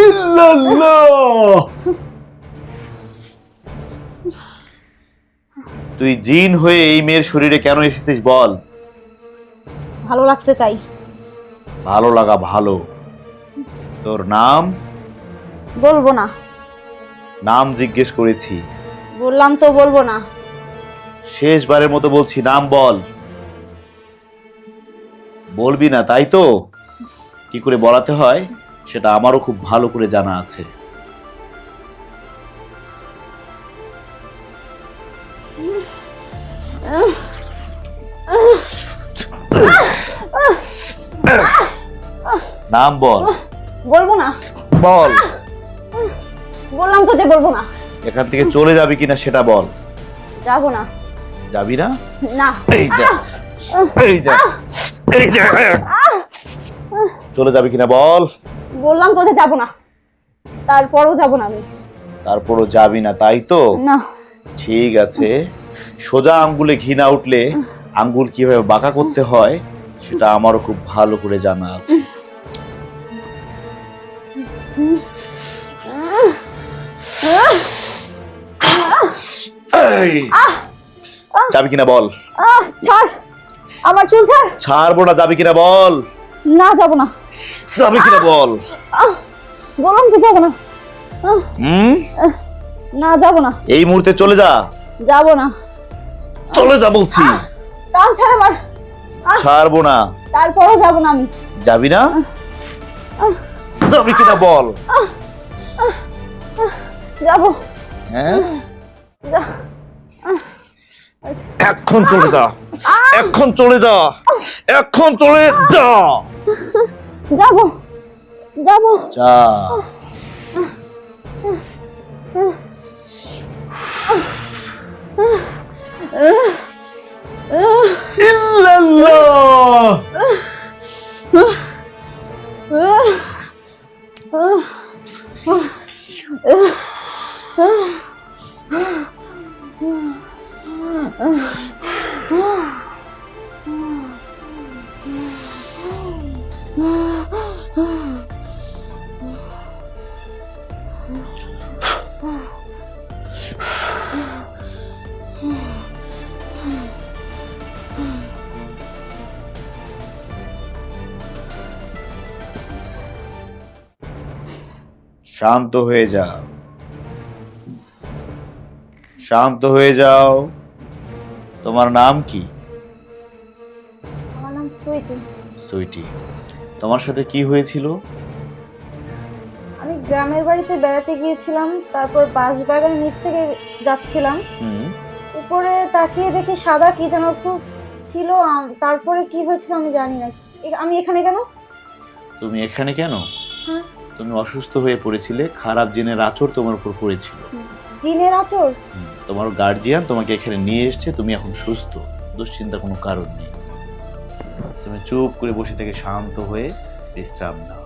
ইল্লাল্লাহ। তুই জিন হয়ে এই মেয়ের শরীরে কেন এসেছিস বল? ভালো লাগছে তাই। ভালো লাগা ভালো। তোর নাম? বলব না। নাম জিজ্ঞেস করেছি। বললাম তো বলব না। শেষবারের মতো বলছি নাম বল। বলবি না তাই তো? কি করে বলাতে হয়? সেটা আমারও খুব ভালো করে জানা আছে। নাম বল। বলব না। বল। বললাম তো যে বলব না। এখান থেকে চলে যাবি কিনা সেটা বল। যাব না। যাবি না? না। এই দেখ এই দেখ এই দেখ চলে যাবি কিনা বল। বললাম তো যে যাব না। তারপরও যাব না আমি। তারপরও যাবি না তাই তো? না। ঠিক আছে। সোজা আঙ্গুলে ঘি না উঠলে আঙ্গুল কীভাবে বাঁকা করতে হয় সেটা আমারও খুব ভালো করে জানা আছে। যাবি কিনা বল? আহ ছাড়। আমার চুল ছাড়। ছাড়বো না যাবি কিনা বল? না যাব না। যাবি কিনা বল? বললাম তো যাব না। হুম? না যাব না। এই মুহূর্তে চলে যা। যাব না। চলে যা বলছি। টান ছাড় আমার ছাড়বো না। তারপরও যাব না আমি। যাবি না? যাবি কিনা বল? যাব। হ্যাঁ? এখন চলে যা। এখন চলে যা এখন চলে যা যাব যাব যা ইল্লাল্লাহ শান্ত হয়ে যা শান্ত হয়ে যাও। তোমার নাম কি? আমার নাম সুইটি। সুইটি। তোমার সাথে কি হয়েছিল? আমি গ্রামের বাড়িতে বেড়াতে গিয়েছিলাম তারপর বাঁশ বাগানের নিচ থেকে যাচ্ছিলাম। উপরে তাকিয়ে দেখি সাদা কি যেন একটু ছিল তারপরে কি হয়েছিল আমি জানি না। আমি এখানে কেন? তুমি এখানে কেন? হ্যাঁ। তুমি অসুস্থ হয়ে পড়েছিলে খারাপ জিনের আচর তোমার উপর পড়েছিল। জিনের আচর তোমার গার্জিয়ান তোমাকে এখানে নিয়ে এসেছে, তুমি এখন সুস্থ। দুশ্চিন্তা কোনো কারণ নেই। তুমি চুপ করে বসে থেকে শান্ত হয়ে বিশ্রাম নাও।